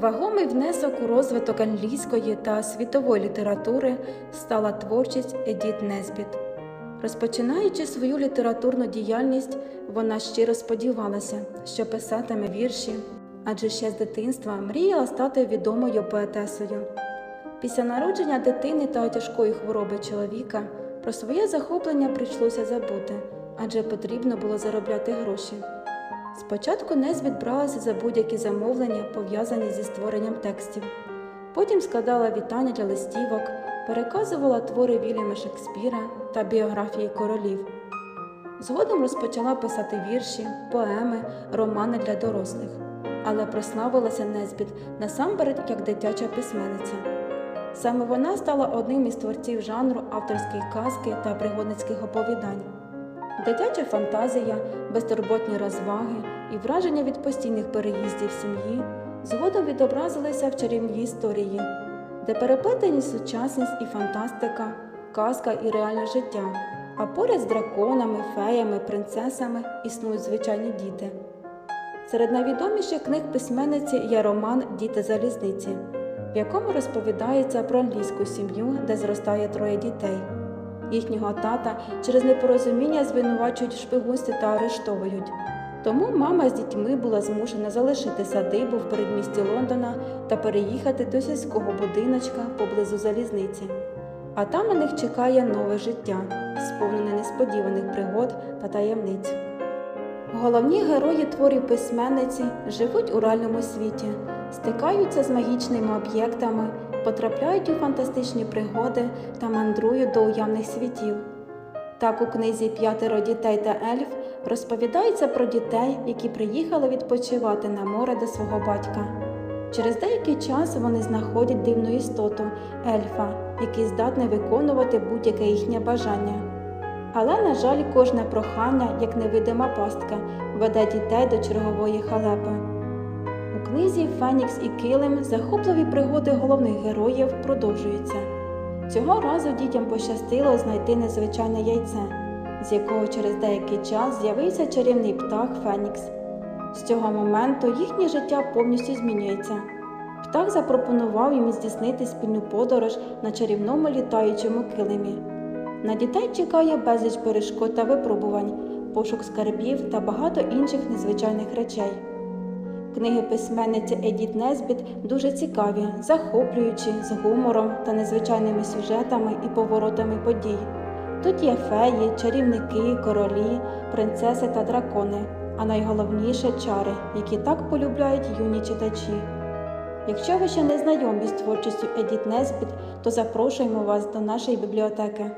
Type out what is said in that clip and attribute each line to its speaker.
Speaker 1: Вагомий внесок у розвиток англійської та світової літератури стала творчість Едіт Несбіт. Розпочинаючи свою літературну діяльність, вона щиро сподівалася, що писатиме вірші, адже ще з дитинства мріяла стати відомою поетесою. Після народження дитини та тяжкої хвороби чоловіка про своє захоплення прийшлося забути, адже потрібно було заробляти гроші. Спочатку Несбіт бралася за будь-які замовлення, пов'язані зі створенням текстів. Потім складала вітання для листівок, переказувала твори Вільяма Шекспіра та біографії королів. Згодом розпочала писати вірші, поеми, романи для дорослих, але прославилася Несбіт насамперед як дитяча письменниця. Саме вона стала одним із творців жанру авторської казки та пригодницьких оповідань. Дитяча фантазія, безтурботні розваги і враження від постійних переїздів сім'ї згодом відобразилися в чарівній історії, де переплетені сучасність і фантастика, казка і реальне життя, а поряд з драконами, феями, принцесами існують звичайні діти. Серед найвідоміших книг письменниці є роман Діти залізниці, в якому розповідається про англійську сім'ю, де зростає троє дітей. Їхнього тата через непорозуміння звинувачують в шпигунстві та арештовують. Тому мама з дітьми була змушена залишити садибу в передмісті Лондона та переїхати до сільського будиночка поблизу залізниці. А там на них чекає нове життя, сповнене несподіваних пригод та таємниць. Головні герої творів письменниці живуть у реальному світі, стикаються з магічними об'єктами, потрапляють у фантастичні пригоди та мандрують до уявних світів. Так у книзі П'ятеро дітей та ельф розповідається про дітей, які приїхали відпочивати на море до свого батька. Через деякий час вони знаходять дивну істоту ельфа, який здатний виконувати будь-яке їхнє бажання. Але, на жаль, кожне прохання, як невидима пастка, веде дітей до чергової халепи. Книзі Фенікс і Килим захопливі пригоди головних героїв продовжуються. Цього разу дітям пощастило знайти незвичайне яйце, з якого через деякий час з'явився чарівний птах Фенікс. З цього моменту їхнє життя повністю змінюється. Птах запропонував їм здійснити спільну подорож на чарівному літаючому килимі. На дітей чекає безліч перешкод та випробувань, пошук скарбів та багато інших незвичайних речей. Книги письменниці Едіт Несбіт дуже цікаві, захоплюючі, з гумором та незвичайними сюжетами і поворотами подій. Тут є феї, чарівники, королі, принцеси та дракони, а найголовніше чари, які так полюбляють юні читачі. Якщо ви ще не знайомі з творчістю Едіт Несбіт, то запрошуємо вас до нашої бібліотеки.